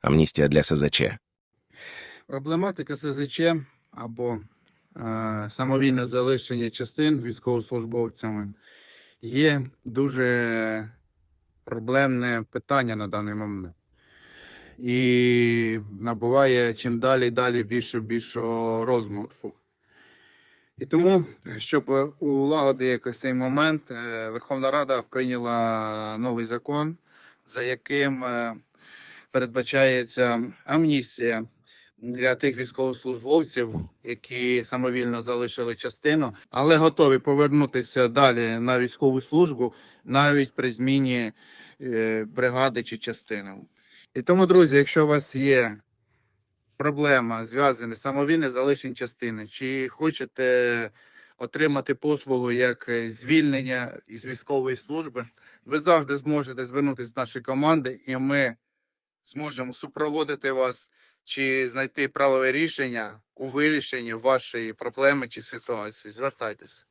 Амністія для СЗЧ. Проблематика СЗЧ або е, самовільне залишення частин військовослужбовцями є дуже проблемне питання на даний момент. І набуває чим далі і далі більше більшого розмаху. І тому, щоб улагодити якось цей момент, е, Верховна Рада прийняла новий закон, за яким е, передбачається амністія для тих військовослужбовців, які самовільно залишили частину, але готові повернутися далі на військову службу навіть при зміні е, бригади чи частини. І тому, друзі, якщо у вас є проблема зв'язана з самовільне залишення частини, чи хочете отримати послугу як звільнення із військової служби, ви завжди зможете звернутися до нашої команди, і ми зможемо супроводити вас чи знайти правове рішення у вирішенні вашої проблеми чи ситуації. Звертайтеся.